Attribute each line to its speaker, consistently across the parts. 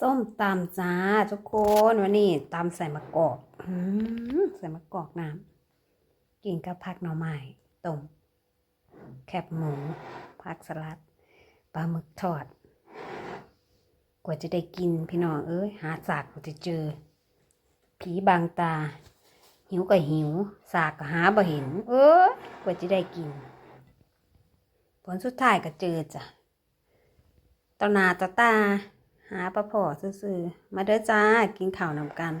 Speaker 1: ส้มตำจ้าทุกคนวันนี้ตำใส่มะกอกใส่มะกอกน้ำกินกับผักหน่อไม้ต้มแคบหมูผักสลัดปลาหมึกทอด กว่าจะได้กินพี่น้องเอ้ยหาสากกว่าจะเจอ ผีบางตา หิวก็หิว สากก็หาบ่เห็น เอ้ยกว่าจะได้กิน ผลสุดท้ายก็เจอจ้ะตอหนาตาตา หาปลาพอซื่อๆมาเด้อจ้ากินข้าวนำกัน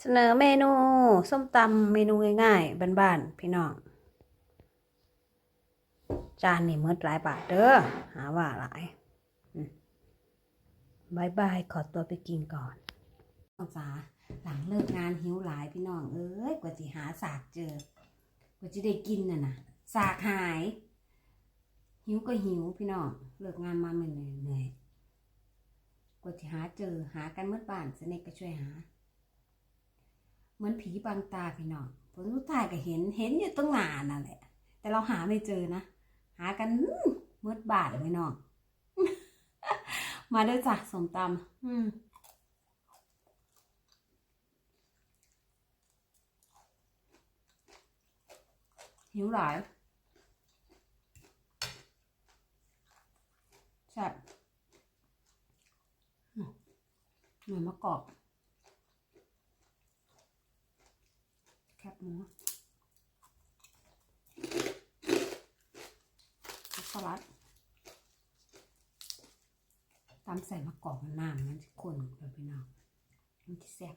Speaker 1: เสนอเมนูส้มตำเมนูง่ายๆบ้านๆพี่น้องจานนี่มื่อหลายบาทเด้อหาว่าหลายบายบายขอตัวไปกินก่อนน้องจ๋าหลังเลิกงานหิวหลายพี่น้องเอ้ยกว่าจะหาสากเจอกว่าจะได้กินน่ะนะสากหาย หิวก็หิวพี่น้องเลิกงานมาเหนื่อยเหนื่อย กว่าจะหาเจอหากันเมื่อบ้านสเนกก็ช่วยหา เหมือนผีบางตาพี่น้องผลสุดท้ายก็เห็นเห็นอยู่ตั้งนานนั่นแหละ แต่เราหาไม่เจอนะ หากันเมื่อบาทพี่น้องมาด้วยจ้ะสมตำอืมหิวหลายใช่บ หน่อยมะกอกแคบหมูสลัดตำใส่มะกอกน้ำมันจะข้นแบบพี่น้องมันจะแซ่บ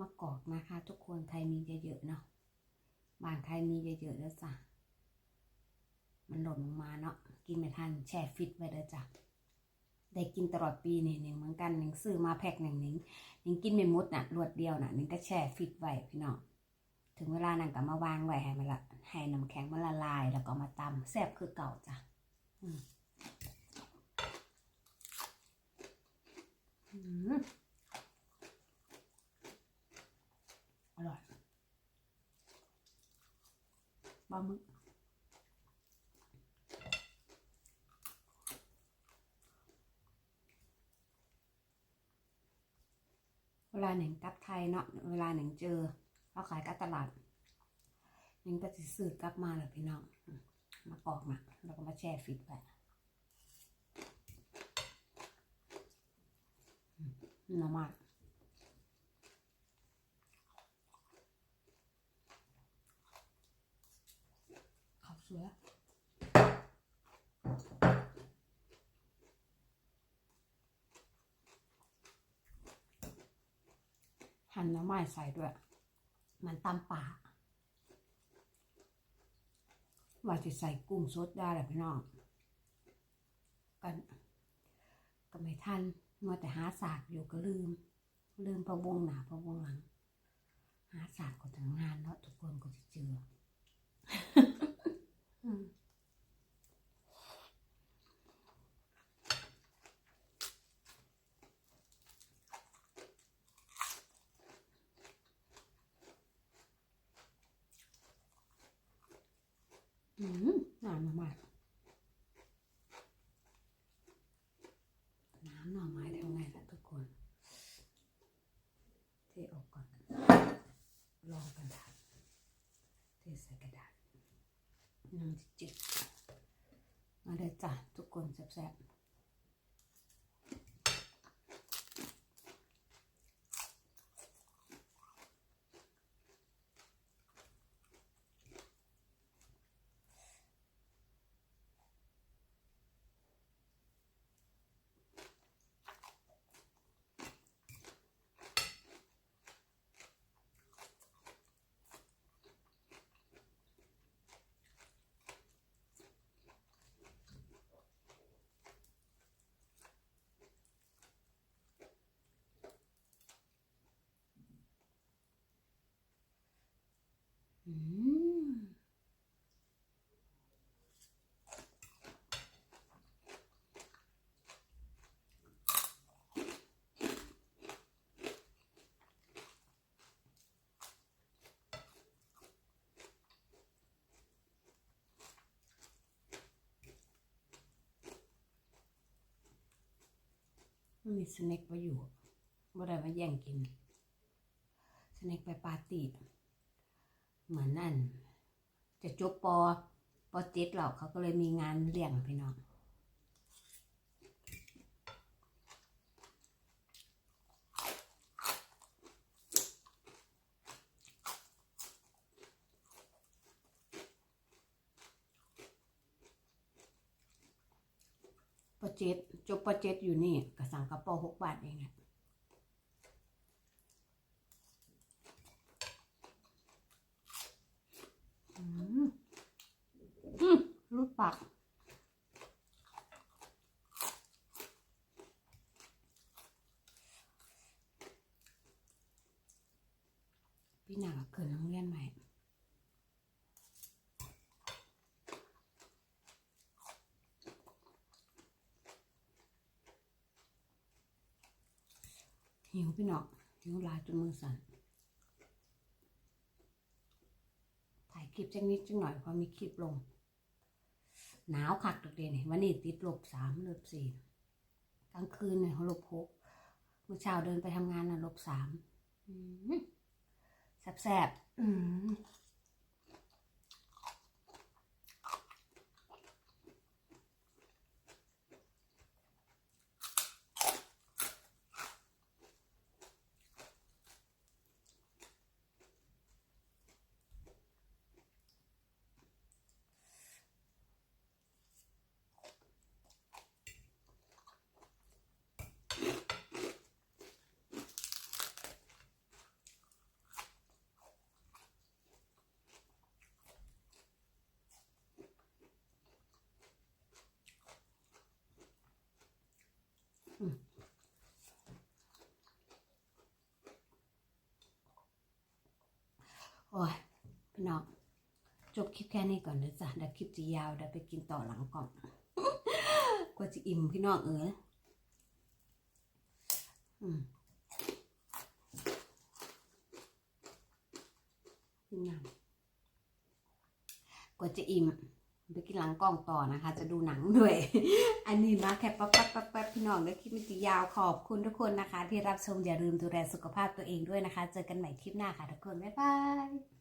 Speaker 1: มะกอกนะคะ ทุกคนใครมีเยอะๆเนาะบ้านใครมีเยอะๆแล้วจ้ะมันหล่นลงมาเนาะกินไม่ทันแช่ฟิตไว้แล้วจ้ะ ได้กินตลอดปีนี่หนึ่งเหมือนกันหนึ่งซื้อมาแพ็คหนึ่งหนึ่งหนึ่งกินไม่หมดน่ะรวดเดียวน่ะหนึ่งก็แช่ฟิตไว้พี่น้องถึงเวลานั่นก็มาวางไว้ให้มันละให้น้ำแข็งมันละลาย แล้วก็มาตำแซ่บคือเก่าจ้ะอืมอร่อยปลาหมึก ลาหนึ่งกับไทยเนาะเวลาหนึ่งเจอเขาขายกับตลาดหนึ่งก็จะซื้อกลับมาเลยพี่น้องมากรอกมาแล้วก็มาแช่ฟิตไว้อืมหน่อไมากข้าวสวย หั่นหน่อไม้ใส่ด้วย มันตำป่าว่าจะใส่กุ้งสดได้แหละพี่น้องกันก็ไม่ทันมัวแต่หาศาสตร์อยู่ก็ลืม ลืมพะวงหนาพะวงหลัง หาศาสตร์ก็ถึงงานเนาะทุกคนก็จะเจออืม อืมน้ำหน่อไม้น้ำหน่อไม้ทำไงล่ะทุกคนเทออกก่อนรองกระดาษเทใส่กระดาษน้ำจิตมาเลยจ้ะทุกคนแซ่บๆ มีสเน็คมาอยู่บ่ได้มาแย่งกิน สเน็คไปปาร์ตี้ เหมือนนั่น จะจบปอปอเจ็ดหรอกเขาก็เลยมีงานเลี้ยงพี่น้องปอเจ็ดจบปอเจ็ดอยู่นี่กระสังกระป๋าหกบาทเองอะอืมอืม รูดปากพี่หนาเกินโรงเรียนใหม่หิวพี่หนองหิวลายจนมือสั่นถ่าย คลิปจังนิดจังหน่อยเพอมีคลิปลง หนาวคักตกเดนี่วันนี้ติดลบสามลบสี่กลางคืนเนี่ยลบหกเมื่อเช้าเดินไปทำงานน่ะลบสามอืมแสบๆอืมโอ้ยพี่น้องจบ คลิปแค่นี้ก่อนเด้อจ้ะเดี๋ยวคลิปจะยาวเดี๋ยวไปกินต่อหลังก่องกว่าจะอิ่มพี่น้องเอ๋ยอืมกว่าจะอิ่มไปกินหลังกล้องต่อนะคะ จะดูหนังด้วย อันนี้มาแค่ปั๊บปั๊บปั๊บปั๊บพี่น้องเดี๋ยวคลิปมันจะยาวขอบคุณทุกคนนะคะ ที่รับชมอย่าลืมดูแลสุขภาพตัวเองด้วยนะคะ เจอกันใหม่คลิปหน้าค่ะทุกคน บ๊ายบาย